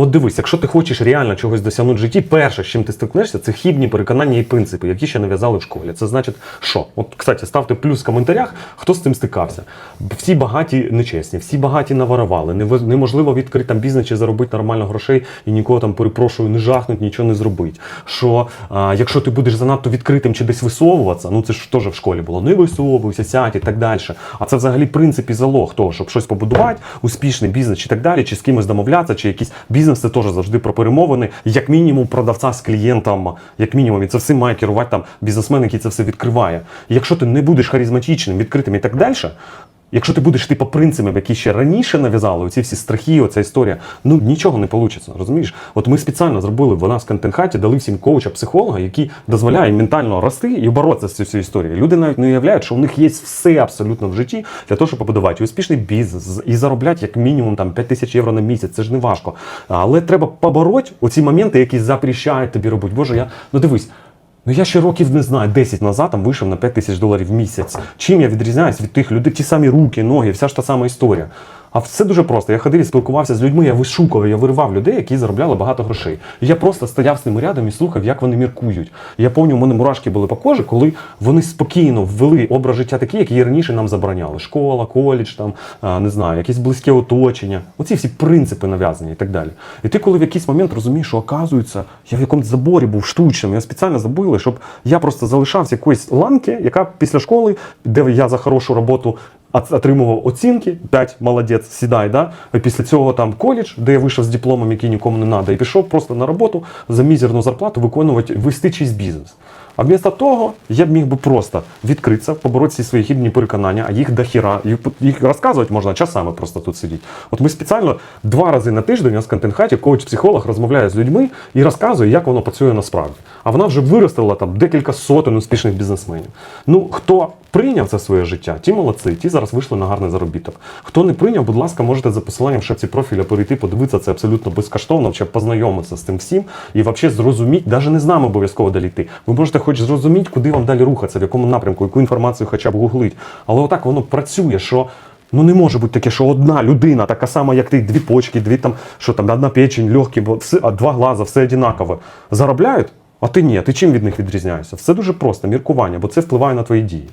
От дивись, якщо ти хочеш реально чогось досягнути в житті, перше, з чим ти стикнешся, це хібні переконання і принципи, які ще нав'язали в школі. Це значить, що? От, кстати, ставте плюс в коментарях, хто з цим стикався. Всі багаті нечесні, всі багаті наворували. Неможливо відкрити там бізнес чи заробити нормально грошей і нікого там перепрошую, не жахнуть, нічого не зробити. Що а, якщо ти будеш занадто відкритим чи десь висовуватися, ну це ж теж в школі було, не висовуйся, сядь і так далі. А це взагалі принцип і залог того, щоб щось побудувати, успішний бізнес чи так далі, чи з кимось домовлятися, чи якийсь бізнес це теж завжди про перемовини, як мінімум продавця з клієнтом, як мінімум, і це все має керувати там бізнесмен, який це все відкриває. І якщо ти не будеш харизматичним, відкритим і так далі. Якщо ти будеш йти по принципам, які ще раніше нав'язали, оці всі страхи, оця історія, ну нічого не вийде, розумієш? От ми спеціально зробили в нас контент-хаті, дали всім коуча, психолога, який дозволяє ментально рости і боротися з цією всією історією. Люди навіть не уявляють, що у них є все абсолютно в житті для того, щоб побудувати успішний бізнес і заробляти як мінімум там 5 тисяч євро на місяць. Це ж не важко. Але треба побороти оці моменти, які запрещають тобі робити. Боже, я ну дивись. Ну я ще років не знаю, 10 назад там вийшов на 5 тисяч доларів в місяць. Чим я відрізняюсь від тих людей, ті самі руки, ноги, вся ж та сама історія. А все дуже просто. Я ходив і спілкувався з людьми, я вишукував, я виривав людей, які заробляли багато грошей. І я просто стояв з ними рядом і слухав, як вони міркують. Я пам'ятаю, у мене мурашки були по кожі, коли вони спокійно ввели образ життя такий, який раніше нам забороняли. Школа, коледж, там, не знаю, якесь близьке оточення. Оці всі принципи нав'язані і так далі. І ти, коли в якийсь момент розумієш, що оказується, я в якомусь заборі був штучним, я спеціально забили, щоб я просто залишався якоїсь ланки, яка після школи, де я за хорошу роботу от- отримував оцінки, 5, молодець, сідай. Да? Після цього там коледж, де я вийшов з дипломом, який нікому не треба, і пішов просто на роботу за мізерну зарплату виконувати, вести чийсь бізнес. А вмісто того я б міг би просто відкритися, побороти ці свої хідні переконання, а їх до хіра. Їх, їх розказувати можна часами просто тут сидіти. От ми спеціально два рази на тиждень у нас в контент-хаті коуч-психолог розмовляє з людьми і розказує, як воно працює насправді. А вона вже виростила там декілька сотень успішних бізнесменів. Ну, хто прийняв це своє життя, ті молодці, ті зараз вийшли на гарний заробіток. Хто не прийняв, будь ласка, можете за посиланням в шапці профіля перейти, подивитися це абсолютно безкоштовно, щоб познайомитися з тим всім і взагалі зрозуміти, навіть не з нами обов'язково далі йти. Ви можете хоч зрозуміти, куди вам далі рухатися, в якому напрямку, яку інформацію хоча б гуглить. Але отак воно працює, що. Ну не може бути таке, що одна людина, така сама, як ти, дві почки, дві там, що там одна печень, легкі, бо все, два глаза, все однаково. Заробляють, а ти ні. Ти чим від них відрізняєшся? Все дуже просто, міркування, бо це впливає на твої дії.